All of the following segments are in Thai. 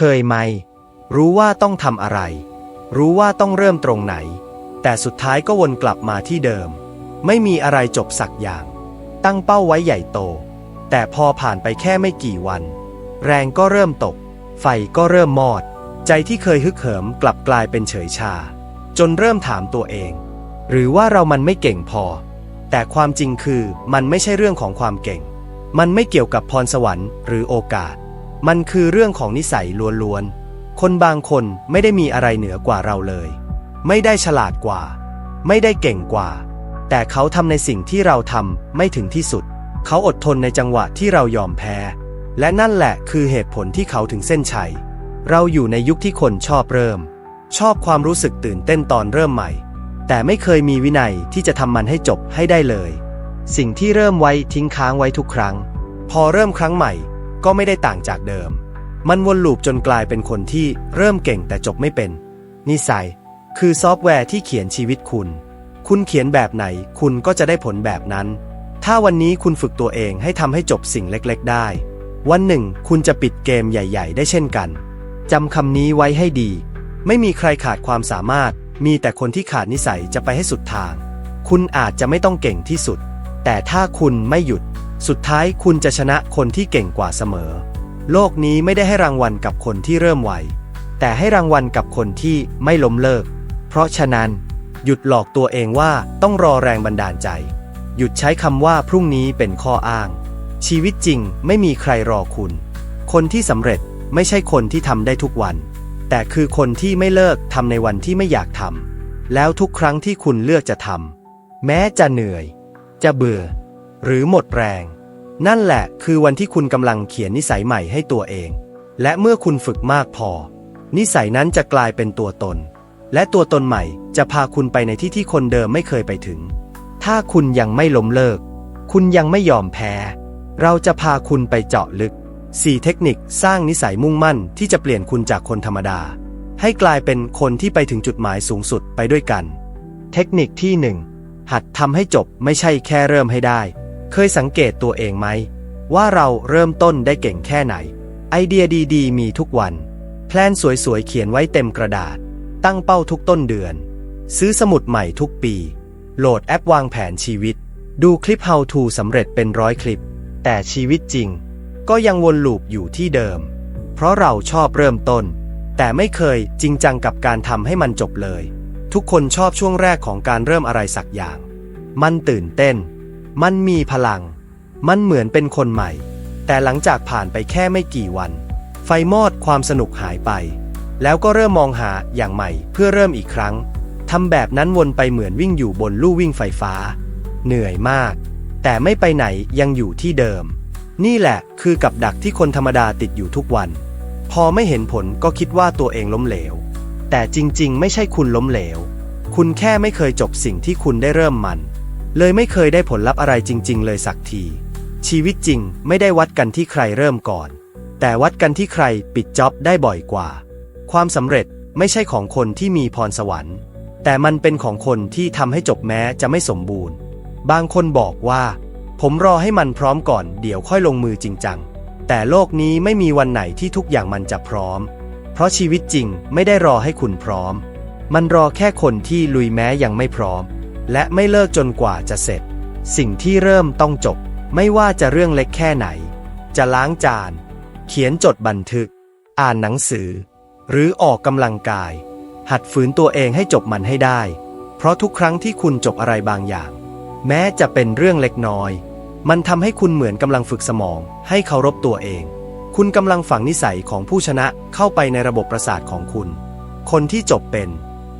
เคยไหม รู้ว่าต้องทำอะไร รู้ว่าต้องเริ่มตรงไหน แต่สุดท้ายก็วนกลับมาที่เดิม ไม่มีอะไรจบสักอย่าง ตั้งเป้าไว้ใหญ่โต แต่พอผ่านไปแค่ไม่กี่วัน แรงก็เริ่มตก ไฟก็เริ่มมอด ใจที่เคยฮึกเหิมกลับกลายเป็นเฉยชา จนเริ่มถามตัวเอง หรือว่าเรามันไม่เก่งพอ แต่ความจริงคือมันไม่ใช่เรื่องของความเก่ง มันไม่เกี่ยวกับพรสวรรค์หรือโอกาส มันคือเรื่องของนิสัยล้วนๆ คนบางคนไม่ได้มีอะไรเหนือกว่าเราเลย ไม่ได้ฉลาดกว่า ไม่ได้เก่งกว่า แต่เขาทำในสิ่งที่เราทำไม่ถึงที่สุด เขาอดทนในจังหวะที่เรายอมแพ้ และนั่นแหละคือเหตุผลที่เขาถึงเส้นชัย เราอยู่ในยุคที่คนชอบเริ่ม ชอบความรู้สึกตื่นเต้นตอนเริ่มใหม่ แต่ไม่เคยมีวินัยที่จะทำมันให้จบให้ได้เลย สิ่งที่เริ่มไว้ทิ้งค้างไว้ทุกครั้ง พอเริ่มครั้งใหม่ ก็ไม่ได้ต่างจากเดิม มันวนลูปจนกลายเป็นคนที่เริ่มเก่งแต่จบไม่เป็น นิสัย คือซอฟต์แวร์ที่เขียนชีวิตคุณ คุณเขียนแบบไหน คุณก็จะได้ผลแบบนั้น ถ้าวันนี้คุณฝึกตัวเองให้ทำให้จบสิ่งเล็กๆ ได้ วันหนึ่ง คุณจะปิดเกมใหญ่ ๆ ได้เช่นกันจำคำนี้ไว้ให้ดี ไม่มีใครขาดความสามารถ มีแต่คนที่ขาดนิสัยจะไปให้สุดทาง คุณอาจจะไม่ต้องเก่งที่สุด แต่ถ้าคุณไม่หยุด สุดท้ายคุณจะชนะคนที่เก่งกว่าเสมอ โลกนี้ไม่ได้ให้รางวัลกับคนที่เริ่มไว แต่ให้รางวัลกับคนที่ไม่ล้มเลิก เพราะฉะนั้น หยุดหลอกตัวเองว่าต้องรอแรงบันดาลใจ หยุดใช้คำว่าพรุ่งนี้เป็นข้ออ้าง ชีวิตจริงไม่มีใครรอคุณ คนที่สำเร็จไม่ใช่คนที่ทำได้ทุกวัน แต่คือคนที่ไม่เลิกทำในวันที่ไม่อยากทำแล้วทุกครั้งที่คุณเลือกจะทำแม้จะเหนื่อย จะเบื่อ หรือหมดแรง นั่นแหละคือวันที่คุณกำลังเขียนนิสัยใหม่ให้ตัวเอง และเมื่อคุณฝึกมากพอ นิสัยนั้นจะกลายเป็นตัวตน และตัวตนใหม่จะพาคุณไปในที่ที่คนเดิมไม่เคยไปถึง ถ้าคุณยังไม่ล้มเลิก คุณยังไม่ยอมแพ้ เราจะพาคุณไปเจาะลึก 4 เทคนิคสร้างนิสัยมุ่งมั่นที่จะเปลี่ยนคุณจากคนธรรมดา ให้กลายเป็นคนที่ไปถึงจุดหมายสูงสุดไปด้วยกัน เทคนิคที่ 1 หัดทำให้จบไม่ใช่แค่เริ่มให้ได้ เคยสังเกตตัวเองไหม ว่าเราเริ่มต้นได้เก่งแค่ไหน ไอเดียดีๆ มีทุกวัน แพลนสวยๆ เขียนไว้เต็มกระดาษ ตั้งเป้าทุกต้นเดือน ซื้อสมุดใหม่ทุกปี โหลดแอปวางแผนชีวิต ดูคลิป How to สำเร็จเป็นร้อยคลิป แต่ชีวิตจริง ก็ยังวนลูปอยู่ที่เดิม เพราะเราชอบเริ่มต้น แต่ไม่เคยจริงจังกับการทำให้มันจบเลย ทุกคนชอบช่วงแรกของการเริ่มอะไรสักอย่าง มันตื่นเต้น มันมีพลัง มันเหมือนเป็นคนใหม่ แต่หลังจากผ่านไปแค่ไม่กี่วัน ไฟมอดความสนุกหายไป แล้วก็เริ่มมองหาอย่างใหม่เพื่อเริ่มอีกครั้งทำแบบนั้นวนไปเหมือนวิ่งอยู่บนลู่วิ่งไฟฟ้า เหนื่อยมาก แต่ไม่ไปไหนยังอยู่ที่เดิม นี่แหละคือกับดักที่คนธรรมดาติดอยู่ทุกวัน พอไม่เห็นผลก็คิดว่าตัวเองล้มเหลว แต่จริงๆ ไม่ใช่คุณล้มเหลว คุณแค่ไม่เคยจบสิ่งที่คุณได้เริ่มมัน เลยไม่เคยได้ผลลัพธ์อะไรจริง ๆ เลยสักที ชีวิตจริงไม่ได้วัดกันที่ใครเริ่มก่อน แต่วัดกันที่ใครปิดจ็อบได้บ่อยกว่า ความสำเร็จไม่ใช่ของคนที่มีพรสวรรค์ แต่มันเป็นของคนที่ทำให้จบแม้จะไม่สมบูรณ์ บางคนบอกว่า ผมรอให้มันพร้อมก่อนเดี๋ยวค่อยลงมือจริงจัง แต่โลกนี้ไม่มีวันไหนที่ทุกอย่างมันจะพร้อม เพราะชีวิตจริงไม่ได้รอให้คุณพร้อม มันรอแค่คนที่ลุยแม้ยังไม่พร้อม และไม่เลิกจนกว่าจะเสร็จ สิ่งที่เริ่มต้องจบ ไม่ว่าจะเรื่องเล็กแค่ไหน จะล้างจาน เขียนจดบันทึก อ่านหนังสือ หรือออกกำลังกาย หัดฝืนตัวเองให้จบมันให้ได้ เพราะทุกครั้งที่คุณจบอะไรบางอย่าง แม้จะเป็นเรื่องเล็กน้อย มันทำให้คุณเหมือนกำลังฝึกสมอง ให้เคารพตัวเอง คุณกำลังฝังนิสัยของผู้ชนะเข้าไปในระบบประสาทของคุณ คนที่จบเป็น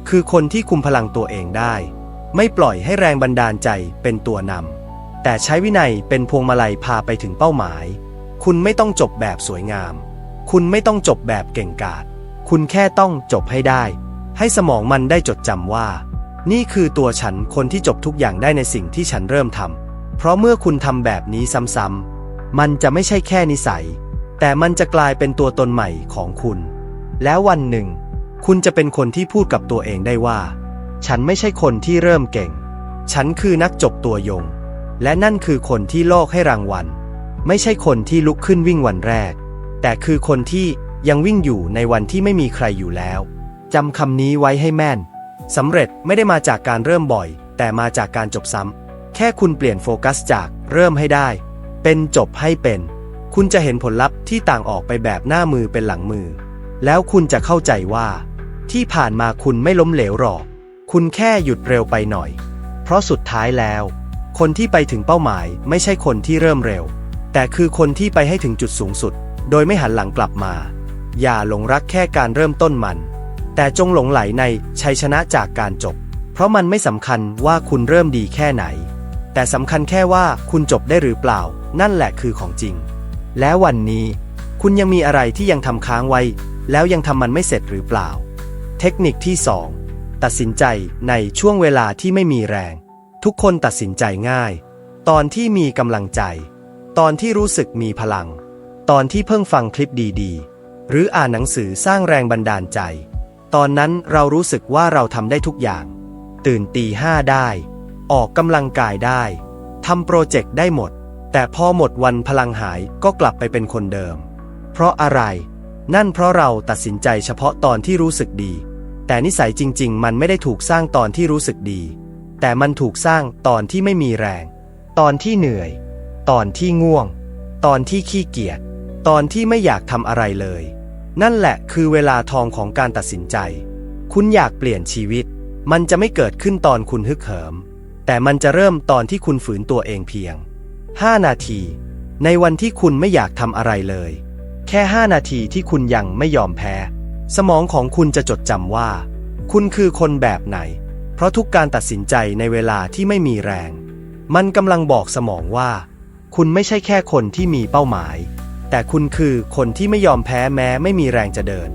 คือคนที่คุมพลังตัวเองได้ ไม่ปล่อยให้แรงบันดาลใจเป็นตัวนำแต่ใช้วินัยเป็นพวงมาลัยพาไปถึงเป้าหมาย คุณไม่ต้องจบแบบสวยงาม คุณไม่ต้องจบแบบเก่งกาจคุณแค่ต้องจบให้ได้ ให้สมองมันได้จดจำว่า นี่คือตัวฉันคนที่จบทุกอย่างได้ในสิ่งที่ฉันเริ่มทำเพราะเมื่อคุณทำแบบนี้ซ้ำๆมันจะไม่ใช่แค่นิสัย แต่มันจะกลายเป็นตัวตนใหม่ของคุณ แล้ววันหนึ่ง คุณจะเป็นคนที่พูดกับตัวเองได้ว่า ฉันไม่ใช่คนที่เริ่มเก่ง ฉันคือนักจบตัวยง และนั่นคือคนที่โลกให้รางวัล ไม่ใช่คนที่ลุกขึ้นวิ่งวันแรก แต่คือคนที่ยังวิ่งอยู่ในวันที่ไม่มีใครอยู่แล้วจำคำนี้ไว้ให้แม่นสำเร็จไม่ได้มาจากการเริ่มบ่อย แต่มาจากการจบซ้ำแค่คุณเปลี่ยนโฟกัสจากเริ่มให้ได้ เป็นจบให้เป็น คุณจะเห็นผลลัพธ์ที่ต่างออกไปแบบหน้ามือเป็นหลังมือ แล้วคุณจะเข้าใจว่า ที่ผ่านมาคุณไม่ล้มเหลวหรอก คุณแค่หยุดเร็วไปหน่อย เพราะสุดท้ายแล้ว คนที่ไปถึงเป้าหมายไม่ใช่คนที่เริ่มเร็ว แต่คือคนที่ไปให้ถึงจุดสูงสุด โดยไม่หันหลังกลับมา อย่าหลงรักแค่การเริ่มต้นมัน แต่จงหลงไหลในชัยชนะจากการจบ เพราะมันไม่สำคัญว่าคุณเริ่มดีแค่ไหน แต่สำคัญแค่ว่าคุณจบได้หรือเปล่า นั่นแหละคือของจริง แล้ววันนี้ คุณยังมีอะไรที่ยังทำค้างไว้ แล้วยังทำมันไม่เสร็จหรือเปล่า เทคนิคที่ 2 ตัดสินใจในช่วงเวลาที่ไม่มีแรง ทุกคนตัดสินใจง่าย ตอนที่มีกำลังใจ ตอนที่รู้สึกมีพลัง ตอนที่เพิ่งฟังคลิปดีๆ หรืออ่านหนังสือสร้างแรงบันดาลใจ ตอนนั้นเรารู้สึกว่าเราทำได้ทุกอย่าง ตื่นตีห้าได้ ออกกำลังกายได้ทำโปรเจกต์ได้หมด แต่พอหมดวันพลังหายก็กลับไปเป็นคนเดิม เพราะอะไร นั่นเพราะเราตัดสินใจเฉพาะตอนที่รู้สึกดี แต่นิสัยจริง ๆ มันไม่ได้ถูกสร้างตอนที่รู้สึกดี แต่มันถูกสร้างตอนที่ไม่มีแรง ตอนที่เหนื่อย ตอนที่ง่วง ตอนที่ขี้เกียจ ตอนที่ไม่อยากทำอะไรเลย นั่นแหละคือเวลาทองของการตัดสินใจ คุณอยากเปลี่ยนชีวิต มันจะไม่เกิดขึ้นตอนคุณฮึกเหิม แต่มันจะเริ่มตอนที่คุณฝืนตัวเองเพียง 5 นาที ในวันที่คุณไม่อยากทำอะไรเลย แค่ 5 นาทีที่คุณยังไม่ยอมแพ้ สมองของคุณจะจดจำว่า คุณคือคนแบบไหน เพราะทุกการตัดสินใจในเวลาที่ไม่มีแรง มันกำลังบอกสมองว่า คุณไม่ใช่แค่คนที่มีเป้าหมาย แต่คุณคือคนที่ไม่ยอมแพ้แม้ไม่มีแรงจะเดิน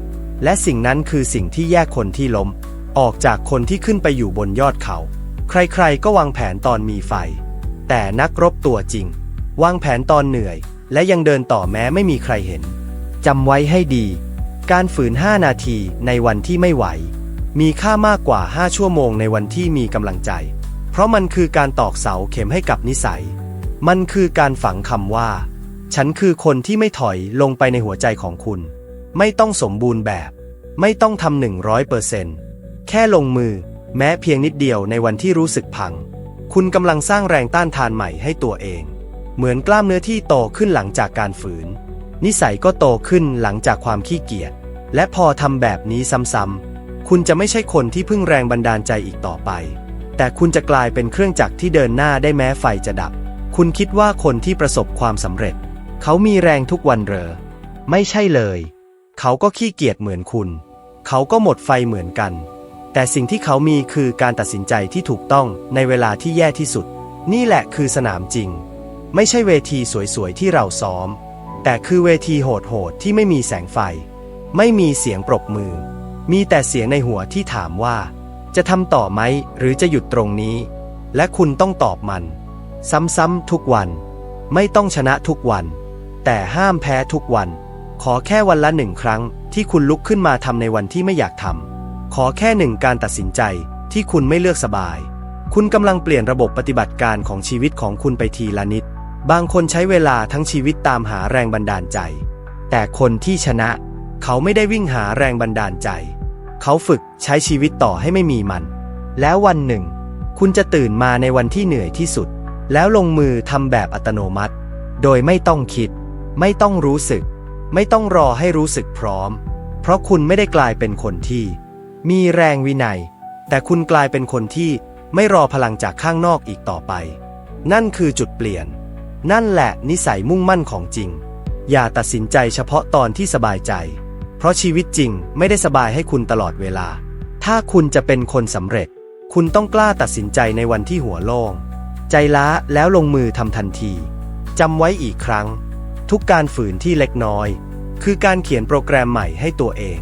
และสิ่งนั้นคือสิ่งที่แยกคนที่ล้ม ออกจากคนที่ขึ้นไปอยู่บนยอดเขา ใครๆก็วางแผนตอนมีไฟ แต่นักรบตัวจริง วางแผนตอนเหนื่อย และยังเดินต่อแม้ไม่มีใครเห็นจำไว้ให้ดี การฝืน 5 นาทีในวันที่ไม่ไหว มีค่ามากกว่า 5 ชั่วโมงในวันที่มีกำลังใจ เพราะมันคือการตอกเสาเข็มให้กับนิสัย มันคือการฝังคำว่า ฉันคือคนที่ไม่ถอยลงไปในหัวใจของคุณ ไม่ต้องสมบูรณ์แบบ ไม่ต้องทำหนึ่งร้อยเปอร์เซนต์แค่ลงมือ แม้เพียงนิดเดียวในวันที่รู้สึกพัง คุณกำลังสร้างแรงต้านทานใหม่ให้ตัวเอง เหมือนกล้ามเนื้อที่โตขึ้นหลังจากการฝืนนิสัยก็โตขึ้นหลังจากความขี้เกียจ และพอทำแบบนี้ซ้ำๆ คุณจะไม่ใช่คนที่พึ่งแรงบันดาลใจอีกต่อไป แต่คุณจะกลายเป็นเครื่องจักรที่เดินหน้าได้แม้ไฟจะดับ คุณคิดว่าคนที่ประสบความสำเร็จ เขามีแรงทุกวันเหรอ ไม่ใช่เลย เขาก็ขี้เกียจเหมือนคุณ เขาก็หมดไฟเหมือนกัน แต่สิ่งที่เขามีคือการตัดสินใจที่ถูกต้องในเวลาที่แย่ที่สุด นี่แหละคือสนามจริง ไม่ใช่เวทีสวยๆที่เราซ้อม แต่คือเวทีโหดๆที่ไม่มีแสงไฟ ไม่มีเสียงปรบมือ มีแต่เสียงในหัวที่ถามว่า จะทำต่อไหมหรือจะหยุดตรงนี้ และคุณต้องตอบมัน ซ้ำๆทุกวัน ไม่ต้องชนะทุกวัน แต่ห้ามแพ้ทุกวัน ขอแค่วันละหนึ่งครั้งที่คุณลุกขึ้นมาทำในวันที่ไม่อยากทำขอแค่หนึ่งการตัดสินใจที่คุณไม่เลือกสบาย คุณกำลังเปลี่ยนระบบปฏิบัติการของชีวิตของคุณไปทีละนิด บางคนใช้เวลาทั้งชีวิตตามหาแรงบันดาลใจ แต่คนที่ชนะ เขาไม่ได้วิ่งหาแรงบันดาลใจ เขาฝึกใช้ชีวิตต่อให้ไม่มีมัน แล้ววันหนึ่ง คุณจะตื่นมาในวันที่เหนื่อยที่สุด แล้วลงมือทำแบบอัตโนมัติ โดยไม่ต้องคิด ไม่ต้องรู้สึก ไม่ต้องรอให้รู้สึกพร้อม เพราะคุณไม่ได้กลายเป็นคนที่ มีแรงวินัย แต่คุณกลายเป็นคนที่ไม่รอพลังจากข้างนอกอีกต่อไป นั่นคือจุดเปลี่ยน นั่นแหละนิสัยมุ่งมั่นของจริง อย่าตัดสินใจเฉพาะตอนที่สบายใจ เพราะชีวิตจริงไม่ได้สบายให้คุณตลอดเวลา ถ้าคุณจะเป็นคนสำเร็จ คุณต้องกล้าตัดสินใจในวันที่หัวโล่ง ใจล้าแล้วลงมือทำทันทีจำไว้อีกครั้ง ทุกการฝืนที่เล็กน้อย คือการเขียนโปรแกรมใหม่ให้ตัวเอง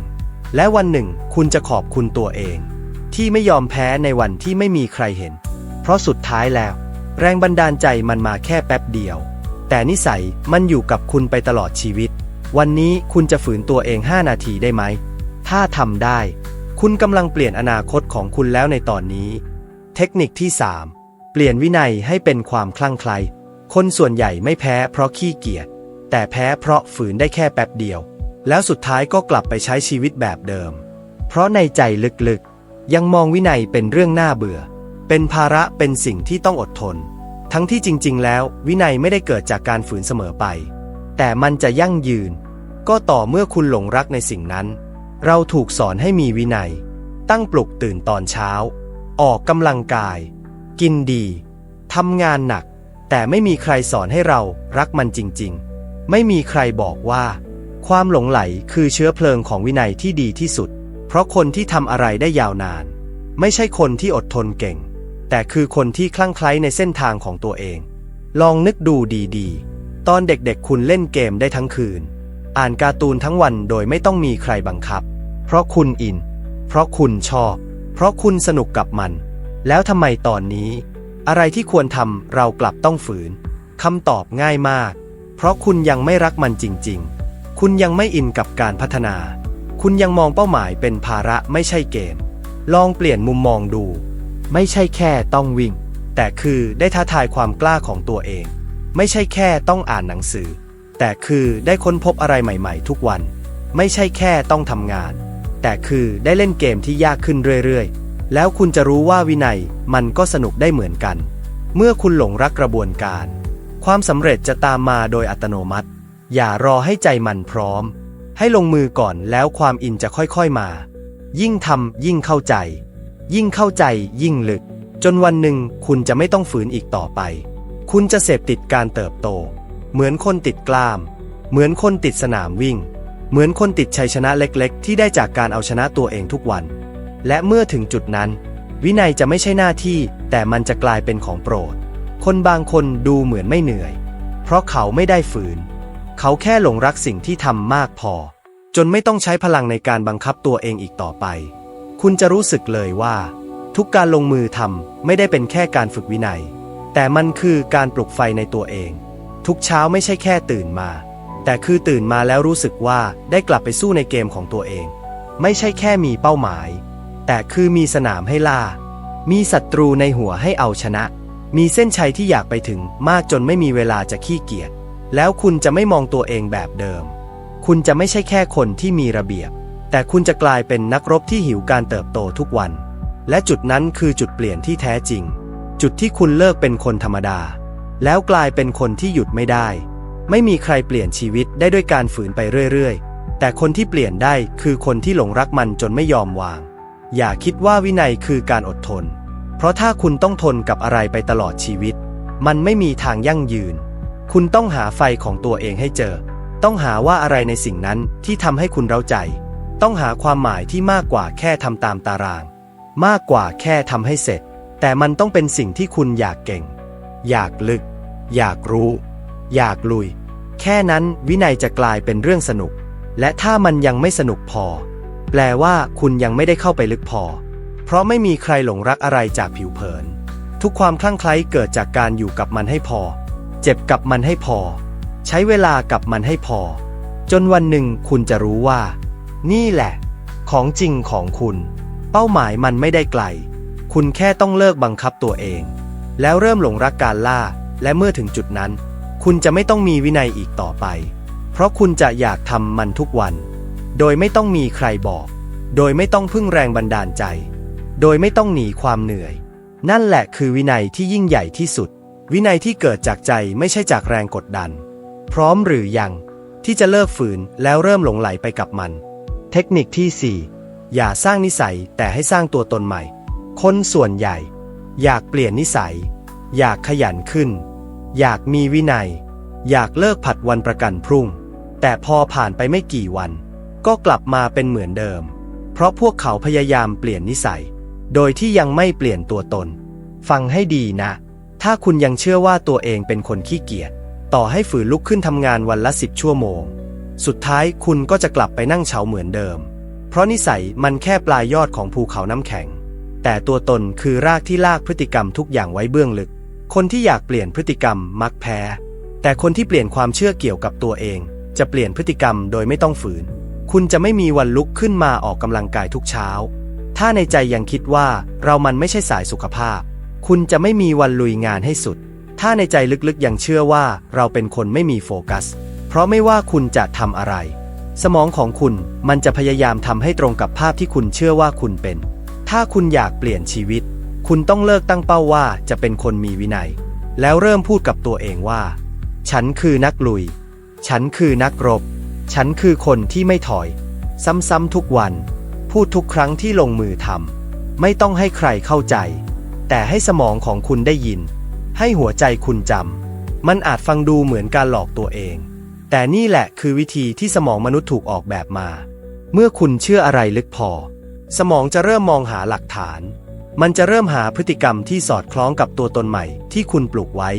และวันหนึ่งคุณจะขอบคุณตัวเอง ที่ไม่ยอมแพ้ในวันที่ไม่มีใครเห็น เพราะสุดท้ายแล้ว แรงบันดาลใจมันมาแค่แป๊บเดียว แต่นิสัยมันอยู่กับคุณไปตลอดชีวิต วันนี้คุณจะฝืนตัวเอง 5 นาทีได้ไหม ถ้าทำได้ คุณกำลังเปลี่ยนอนาคตของคุณแล้วในตอนนี้ เทคนิคที่ 3 เปลี่ยนวินัยให้เป็นความคลั่งไคล้คนส่วนใหญ่ไม่แพ้เพราะขี้เกียจ แต่แพ้เพราะฝืนได้แค่แป๊บเดียว แล้วสุดท้ายก็กลับไปใช้ชีวิตแบบเดิม เพราะในใจลึกๆ ยังมองวินัยเป็นเรื่องน่าเบื่อ เป็นภาระเป็นสิ่งที่ต้องอดทน ทั้งที่จริง ๆ แล้ววินัยไม่ได้เกิดจากการฝืนเสมอไป แต่มันจะยั่งยืน ก็ต่อเมื่อคุณหลงรักในสิ่งนั้น เราถูกสอนให้มีวินัย ตั้งปลุกตื่นตอนเช้า ออกกำลังกาย กินดีทำงานหนัก แต่ไม่มีใครสอนให้เรารักมันจริง ๆ ไม่มีใครบอกว่า ความหลงไหลคือเชื้อเพลิงของวินัยที่ดีที่สุด เพราะคนที่ทำอะไรได้ยาวนาน ไม่ใช่คนที่อดทนเก่ง แต่คือคนที่คลั่งไคล้ในเส้นทางของตัวเอง ลองนึกดูดีๆ ตอนเด็กๆ คุณเล่นเกมได้ทั้งคืน อ่านการ์ตูนทั้งวันโดยไม่ต้องมีใครบังคับ เพราะคุณอิน เพราะคุณชอบ เพราะคุณสนุกกับมัน แล้วทำไมตอนนี้ อะไรที่ควรทำเรากลับต้องฝืนคำตอบง่ายมาก เพราะคุณยังไม่รักมันจริงๆ คุณยังไม่อินกับการพัฒนา คุณยังมองเป้าหมายเป็นภาระไม่ใช่เกม ลองเปลี่ยนมุมมองดู ไม่ใช่แค่ต้องวิ่ง แต่คือได้ท้าทายความกล้าของตัวเอง ไม่ใช่แค่ต้องอ่านหนังสือ แต่คือได้ค้นพบอะไรใหม่ๆ ทุกวัน ไม่ใช่แค่ต้องทำงาน แต่คือได้เล่นเกมที่ยากขึ้นเรื่อยๆ แล้วคุณจะรู้ว่าวินัยมันก็สนุกได้เหมือนกัน เมื่อคุณหลงรักกระบวนการ ความสำเร็จจะตามมาโดยอัตโนมัติ อย่ารอให้ใจมันพร้อม ให้ลงมือก่อนแล้วความอินจะค่อยๆมา ยิ่งทำยิ่งเข้าใจ ยิ่งเข้าใจยิ่งลึก จนวันหนึ่งคุณจะไม่ต้องฝืนอีกต่อไป คุณจะเสพติดการเติบโต เหมือนคนติดกล้าม เหมือนคนติดสนามวิ่ง เหมือนคนติดชัยชนะเล็กๆ ที่ได้จากการเอาชนะตัวเองทุกวัน และเมื่อถึงจุดนั้น วินัยจะไม่ใช่หน้าที่ แต่มันจะกลายเป็นของโปรด คนบางคนดูเหมือนไม่เหนื่อย เพราะเขาไม่ได้ฝืน เขาแค่หลงรักสิ่งที่ทำมากพอ จนไม่ต้องใช้พลังในการบังคับตัวเองอีกต่อไป คุณจะรู้สึกเลยว่า ทุกการลงมือทำไม่ได้เป็นแค่การฝึกวินัย แต่มันคือการปลุกไฟในตัวเอง ทุกเช้าไม่ใช่แค่ตื่นมา แต่คือตื่นมาแล้วรู้สึกว่าได้กลับไปสู้ในเกมของตัวเอง ไม่ใช่แค่มีเป้าหมาย แต่คือมีสนามให้ล่า มีศัตรูในหัวให้เอาชนะ มีเส้นชัยที่อยากไปถึงมากจนไม่มีเวลาจะขี้เกียจแล้วคุณจะไม่มองตัวเองแบบเดิม คุณจะไม่ใช่แค่คนที่มีระเบียบ แต่คุณจะกลายเป็นนักรบที่หิวการเติบโตทุกวัน และจุดนั้นคือจุดเปลี่ยนที่แท้จริง จุดที่คุณเลิกเป็นคนธรรมดา แล้วกลายเป็นคนที่หยุดไม่ได้ ไม่มีใครเปลี่ยนชีวิตได้ด้วยการฝืนไปเรื่อยๆ แต่คนที่เปลี่ยนได้คือคนที่หลงรักมันจนไม่ยอมวาง อย่าคิดว่าวินัยคือการอดทน เพราะถ้าคุณต้องทนกับอะไรไปตลอดชีวิต มันไม่มีทางยั่งยืน คุณต้องหาไฟของตัวเองให้เจอ ต้องหาว่าอะไรในสิ่งนั้นที่ทำให้คุณเร้าใจ ต้องหาความหมายที่มากกว่าแค่ทำตามตาราง มากกว่าแค่ทำให้เสร็จ แต่มันต้องเป็นสิ่งที่คุณอยากเก่ง อยากลึก อยากรู้ อยากลุย แค่นั้นวินัยจะกลายเป็นเรื่องสนุก และถ้ามันยังไม่สนุกพอ แปลว่าคุณยังไม่ได้เข้าไปลึกพอ เพราะไม่มีใครหลงรักอะไรจากผิวเผิน ทุกความคลั่งไคล้เกิดจากการอยู่กับมันให้พอ เจ็บกับมันให้พอ ใช้เวลากับมันให้พอ จนวันหนึ่งคุณจะรู้ว่า นี่แหละ ของจริงของคุณ เป้าหมายมันไม่ได้ไกล คุณแค่ต้องเลิกบังคับตัวเอง แล้วเริ่มหลงรักการล่า และเมื่อถึงจุดนั้น คุณจะไม่ต้องมีวินัยอีกต่อไป เพราะคุณจะอยากทำมันทุกวัน โดยไม่ต้องมีใครบอก โดยไม่ต้องพึ่งแรงบันดาลใจ โดยไม่ต้องหนีความเหนื่อย นั่นแหละคือวินัยที่ยิ่งใหญ่ที่สุด วินัยที่เกิดจากใจไม่ใช่จากแรงกดดัน พร้อมหรือยังที่จะเลิกฝืนแล้วเริ่มหลงไหลไปกับมัน เทคนิคที่ 4 อย่าสร้างนิสัยแต่ให้สร้างตัวตนใหม่ คนส่วนใหญ่ อยากเปลี่ยนนิสัย อยากขยันขึ้น อยากมีวินัย อยากเลิกผัดวันประกันพรุ่ง แต่พอผ่านไปไม่กี่วัน ก็กลับมาเป็นเหมือนเดิม เพราะพวกเขาพยายามเปลี่ยนนิสัย โดยที่ยังไม่เปลี่ยนตัวตน ฟังให้ดีนะ ถ้าคุณยังเชื่อว่าตัวเองเป็นคนขี้เกียจต่อให้ฝืนลุกขึ้นทำงานวันละสิบชั่วโมง สุดท้ายคุณก็จะกลับไปนั่งเฉาเหมือนเดิม เพราะนิสัยมันแค่ปลายยอดของภูเขาน้ำแข็ง แต่ตัวตนคือรากที่ลากพฤติกรรมทุกอย่างไว้เบื้องลึก คนที่อยากเปลี่ยนพฤติกรรมมักแพ้ แต่คนที่เปลี่ยนความเชื่อเกี่ยวกับตัวเอง จะเปลี่ยนพฤติกรรมโดยไม่ต้องฝืน คุณจะไม่มีวันลุกขึ้นมาออกกำลังกายทุกเช้า ถ้าในใจยังคิดว่าเรามันไม่ใช่สายสุขภาพ คุณจะไม่มีวันลุยงานให้สุด ถ้าในใจลึกๆยังเชื่อว่าเราเป็นคนไม่มีโฟกัส เพราะไม่ว่าคุณจะทำอะไร สมองของคุณมันจะพยายามทำให้ตรงกับภาพที่คุณเชื่อว่าคุณเป็น ถ้าคุณอยากเปลี่ยนชีวิต คุณต้องเลิกตั้งเป้าว่าจะเป็นคนมีวินัย แล้วเริ่มพูดกับตัวเองว่า ฉันคือนักลุย ฉันคือนักรบ ฉันคือคนที่ไม่ถอย ซ้ำๆทุกวัน พูดทุกครั้งที่ลงมือทำไม่ต้องให้ใครเข้าใจ แต่ให้สมองของคุณได้ยิน ให้หัวใจคุณจำมันอาจฟังดูเหมือนการหลอกตัวเอง แต่นี่แหละคือวิธีที่สมองมนุษย์ถูกออกแบบมา เมื่อคุณเชื่ออะไรลึกพอ สมองจะเริ่มมองหาหลักฐาน มันจะเริ่มหาพฤติกรรมที่สอดคล้องกับตัวตนใหม่ที่คุณปลูกไว้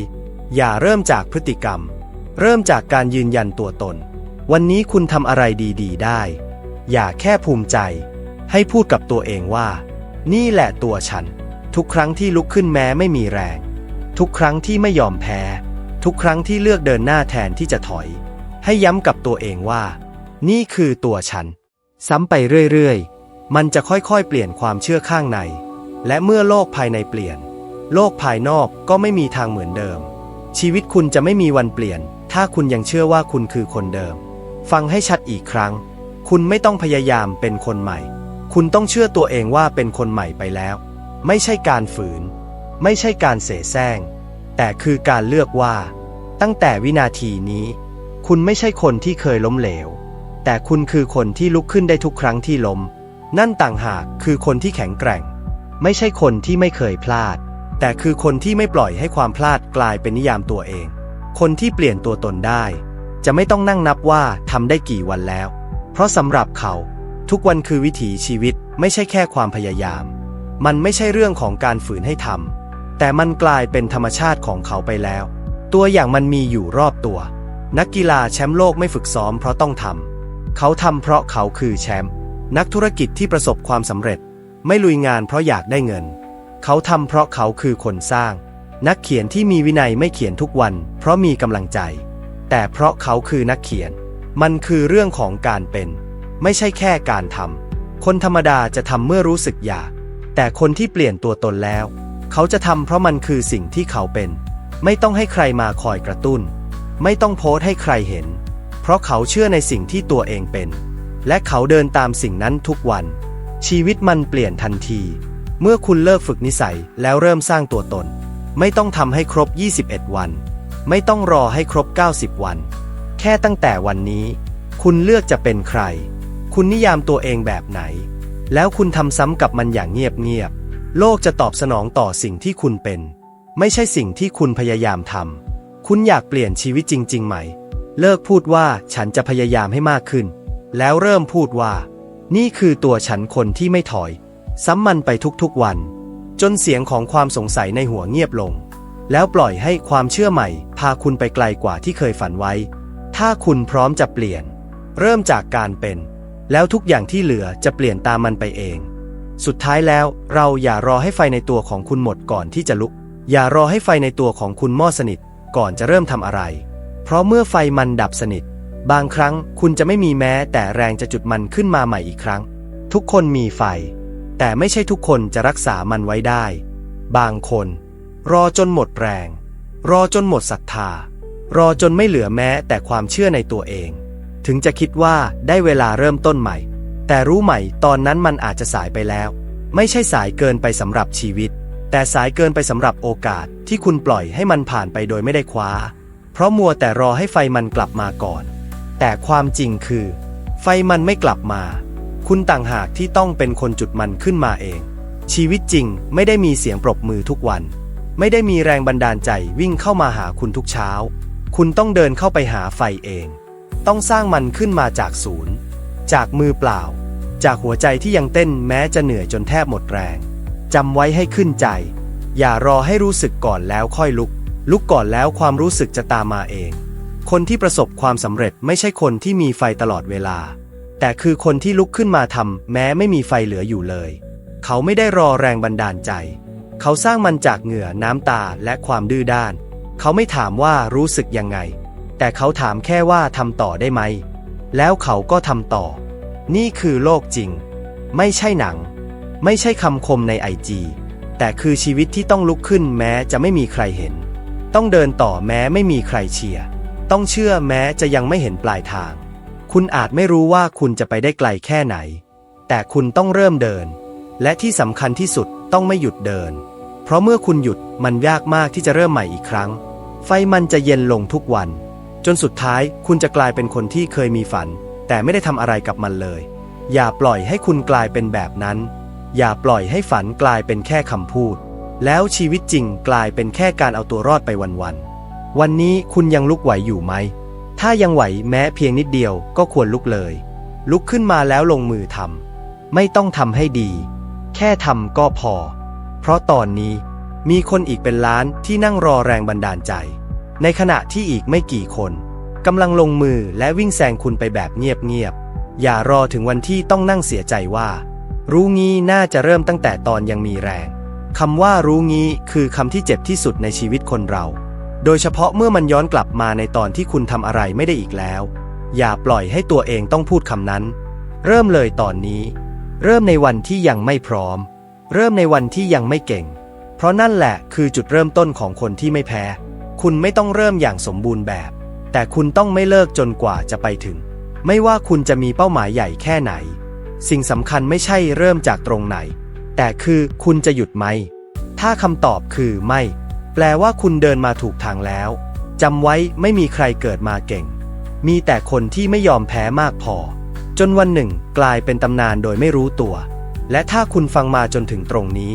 อย่าเริ่มจากพฤติกรรม เริ่มจากการยืนยันตัวตน วันนี้คุณทำอะไรดีๆ ได้ อย่าแค่ภูมิใจ ให้พูดกับตัวเองว่า นี่แหละตัวฉัน ทุกครั้งที่ลุกขึ้นแม้ไม่มีแรง ทุกครั้งที่ไม่ยอมแพ้ ทุกครั้งที่เลือกเดินหน้าแทนที่จะถอย ให้ย้ำกับตัวเองว่า นี่คือตัวฉัน ซ้ำไปเรื่อยๆ มันจะค่อยๆ เปลี่ยนความเชื่อข้างใน และเมื่อโลกภายในเปลี่ยน โลกภายนอกก็ไม่มีทางเหมือนเดิม ชีวิตคุณจะไม่มีวันเปลี่ยน ถ้าคุณยังเชื่อว่าคุณคือคนเดิม ฟังให้ชัดอีกครั้ง คุณไม่ต้องพยายามเป็นคนใหม่ คุณต้องเชื่อตัวเองว่าเป็นคนใหม่ไปแล้ว ไม่ใช่การฝืน ไม่ใช่การเสแสร้ง แต่คือการเลือกว่า ตั้งแต่วินาทีนี้ คุณไม่ใช่คนที่เคยล้มเหลว แต่คุณคือคนที่ลุกขึ้นได้ทุกครั้งที่ล้ม นั่นต่างหากคือคนที่แข็งแกร่ง ไม่ใช่คนที่ไม่เคยพลาด แต่คือคนที่ไม่ปล่อยให้ความพลาดกลายเป็นนิยามตัวเอง คนที่เปลี่ยนตัวตนได้ จะไม่ต้องนั่งนับว่าทำได้กี่วันแล้ว เพราะสำหรับเขา ทุกวันคือวิถีชีวิตไม่ใช่แค่ความพยายาม มันไม่ใช่เรื่องของการฝืนให้ทำแต่มันกลายเป็นธรรมชาติของเขาไปแล้ว ตัวอย่างมันมีอยู่รอบตัว นักกีฬาแชมป์โลกไม่ฝึกซ้อมเพราะต้องทำเขาทำเพราะเขาคือแชมป์ นักธุรกิจที่ประสบความสำเร็จ ไม่ลุยงานเพราะอยากได้เงิน เขาทำเพราะเขาคือคนสร้าง นักเขียนที่มีวินัยไม่เขียนทุกวัน เพราะมีกำลังใจ แต่เพราะเขาคือนักเขียน มันคือเรื่องของการเป็น ไม่ใช่แค่การทำคนธรรมดาจะทำเมื่อรู้สึกอยาก แต่คนที่เปลี่ยนตัวตนแล้ว เขาจะทำเพราะมันคือสิ่งที่เขาเป็น ไม่ต้องให้ใครมาคอยกระตุ้น ไม่ต้องโพสต์ให้ใครเห็น เพราะเขาเชื่อในสิ่งที่ตัวเองเป็น และเขาเดินตามสิ่งนั้นทุกวัน ชีวิตมันเปลี่ยนทันที เมื่อคุณเลิกฝึกนิสัยแล้วเริ่มสร้างตัวตน ไม่ต้องทำให้ครบ 21 วัน ไม่ต้องรอให้ครบ 90 วัน แค่ตั้งแต่วันนี้ คุณเลือกจะเป็นใคร คุณนิยามตัวเองแบบไหน แล้วคุณทำซ้ำกับมันอย่างเงียบๆโลกจะตอบสนองต่อสิ่งที่คุณเป็น ไม่ใช่สิ่งที่คุณพยายามทำคุณอยากเปลี่ยนชีวิตจริงๆไหม เลิกพูดว่าฉันจะพยายามให้มากขึ้น แล้วเริ่มพูดว่า นี่คือตัวฉันคนที่ไม่ถอย ซ้ำมันไปทุกๆวัน จนเสียงของความสงสัยในหัวเงียบลง แล้วปล่อยให้ความเชื่อใหม่ พาคุณไปไกลกว่าที่เคยฝันไว้ ถ้าคุณพร้อมจะเปลี่ยน เริ่มจากการเป็น แล้วทุกอย่างที่เหลือจะเปลี่ยนตามมันไปเอง สุดท้ายแล้วเราอย่ารอให้ไฟในตัวของคุณหมดก่อนที่จะลุก อย่ารอให้ไฟในตัวของคุณมอดสนิท ก่อนจะเริ่มทำอะไร เพราะเมื่อไฟมันดับสนิท บางครั้งคุณจะไม่มีแม้แต่แรงจะจุดมันขึ้นมาใหม่อีกครั้ง ทุกคนมีไฟ แต่ไม่ใช่ทุกคนจะรักษามันไว้ได้ บางคน รอจนหมดแรง รอจนหมดศรัทธา รอจนไม่เหลือแม้แต่ความเชื่อในตัวเอง ถึงจะคิดว่าได้เวลาเริ่มต้นใหม่ แต่รู้ไหมตอนนั้นมันอาจจะสายไปแล้ว ไม่ใช่สายเกินไปสำหรับชีวิต แต่สายเกินไปสำหรับโอกาสที่คุณปล่อยให้มันผ่านไปโดยไม่ได้คว้า เพราะมัวแต่รอให้ไฟมันกลับมาก่อน แต่ความจริงคือ ไฟมันไม่กลับมา คุณต่างหากที่ต้องเป็นคนจุดมันขึ้นมาเอง ชีวิตจริงไม่ได้มีเสียงปรบมือทุกวัน ไม่ได้มีแรงบันดาลใจวิ่งเข้ามาหาคุณทุกเช้า คุณต้องเดินเข้าไปหาไฟเอง ต้องสร้างมันขึ้นมาจากศูนย์ จากมือเปล่า จากหัวใจที่ยังเต้นแม้จะเหนื่อยจนแทบหมดแรงจำไว้ให้ขึ้นใจ อย่ารอให้รู้สึกก่อนแล้วค่อยลุก ลุกก่อนแล้วความรู้สึกจะตามมาเอง คนที่ประสบความสำเร็จไม่ใช่คนที่มีไฟตลอดเวลา แต่คือคนที่ลุกขึ้นมาทำแม้ไม่มีไฟเหลืออยู่เลย เขาไม่ได้รอแรงบันดาลใจ เขาสร้างมันจากเหงื่อน้ำตาและความดื้อด้าน เขาไม่ถามว่ารู้สึกยังไง แต่เขาถามแค่ว่าทำต่อได้ไหม แล้วเขาก็ทำต่อ นี่คือโลกจริง ไม่ใช่หนัง ไม่ใช่คำคมในไอจีแต่คือชีวิตที่ต้องลุกขึ้นแม้จะไม่มีใครเห็น ต้องเดินต่อแม้ไม่มีใครเชียร์ ต้องเชื่อแม้จะยังไม่เห็นปลายทาง คุณอาจไม่รู้ว่าคุณจะไปได้ไกลแค่ไหน แต่คุณต้องเริ่มเดิน และที่สำคัญที่สุดต้องไม่หยุดเดิน เพราะเมื่อคุณหยุดมันยากมากที่จะเริ่มใหม่อีกครั้ง ไฟมันจะเย็นลงทุกวัน จนสุดท้ายคุณจะกลายเป็นคนที่เคยมีฝัน แต่ไม่ได้ทำอะไรกับมันเลย อย่าปล่อยให้คุณกลายเป็นแบบนั้น อย่าปล่อยให้ฝันกลายเป็นแค่คำพูด แล้วชีวิตจริงกลายเป็นแค่การเอาตัวรอดไปวันๆ วันนี้คุณยังลุกไหวอยู่ไหม ถ้ายังไหวแม้เพียงนิดเดียวก็ควรลุกเลย ลุกขึ้นมาแล้วลงมือทำ ไม่ต้องทำให้ดี แค่ทำก็พอ เพราะตอนนี้มีคนอีกเป็นล้านที่นั่งรอแรงบันดาลใจ ในขณะที่อีกไม่กี่คนกำลังลงมือและวิ่งแซงคุณไปแบบเงียบๆ อย่ารอถึงวันที่ต้องนั่งเสียใจว่า รู้งี้น่าจะเริ่มตั้งแต่ตอนยังมีแรง คำว่ารู้งี้คือคำที่เจ็บที่สุดในชีวิตคนเรา โดยเฉพาะเมื่อมันย้อนกลับมาในตอนที่คุณทำอะไรไม่ได้อีกแล้ว อย่าปล่อยให้ตัวเองต้องพูดคำนั้น เริ่มเลยตอนนี้ เริ่มในวันที่ยังไม่พร้อม เริ่มในวันที่ยังไม่เก่ง เพราะนั่นแหละคือจุดเริ่มต้นของคนที่ไม่แพ้ คุณไม่ต้องเริ่มอย่างสมบูรณ์แบบ แต่คุณต้องไม่เลิกจนกว่าจะไปถึง ไม่ว่าคุณจะมีเป้าหมายใหญ่แค่ไหน สิ่งสำคัญไม่ใช่เริ่มจากตรงไหน แต่คือคุณจะหยุดไหม ถ้าคำตอบคือไม่ ลว่าคุณเดินมาถูกทางแล้วจำไว้ไม่มีใครเกิดมาเก่ง มีแต่คนที่ไม่ยอมแพ้มากพอ จนวันหนึ่งกลายเป็นตำนานโดยไม่รู้ตัว และถ้าคุณฟังมาจนถึงตรงนี้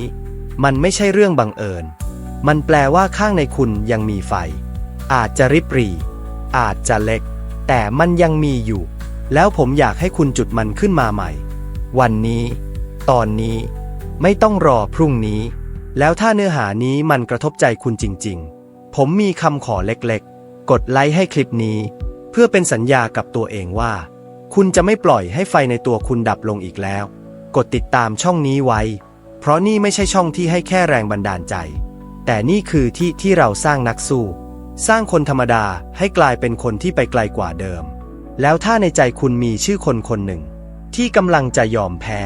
มันไม่ใช่เรื่องบังเอิญ มันแปลว่าข้างในคุณยังมีไฟ อาจจะริบหรี่อาจจะเล็ก แต่มันยังมีอยู่ แล้วผมอยากให้คุณจุดมันขึ้นมาใหม่ วันนี้ ตอนนี้ ไม่ต้องรอพรุ่งนี้ แล้วถ้าเนื้อหานี้มันกระทบใจคุณจริงๆ ผมมีคำขอเล็กๆ กดไลค์ให้คลิปนี้ เพื่อเป็นสัญญากับตัวเองว่า คุณจะไม่ปล่อยให้ไฟในตัวคุณดับลงอีกแล้ว กดติดตามช่องนี้ไว้ เพราะนี่ไม่ใช่ช่องที่ให้แค่แรงบันดาลใจ แต่นี่คือที่ที่เราสร้างนักสู้ สร้างคนธรรมดาให้กลายเป็นคนที่ไปไกลกว่าเดิม แล้วถ้าในใจคุณมีชื่อคนคนหนึ่ง ที่กำลังจะยอมแพ้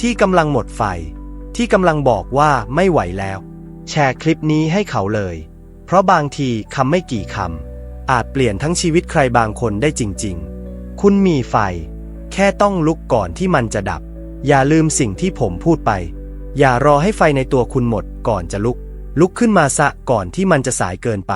ที่กำลังหมดไฟ ที่กำลังบอกว่าไม่ไหวแล้ว แชร์คลิปนี้ให้เขาเลย เพราะบางทีคำไม่กี่คำอาจเปลี่ยนทั้งชีวิตใครบางคนได้จริง ๆ คุณมีไฟ แค่ต้องลุกก่อนที่มันจะดับ อย่าลืมสิ่งที่ผมพูดไป อย่ารอให้ไฟในตัวคุณหมดก่อนจะลุก ลุกขึ้นมาซะก่อนที่มันจะสายเกินไป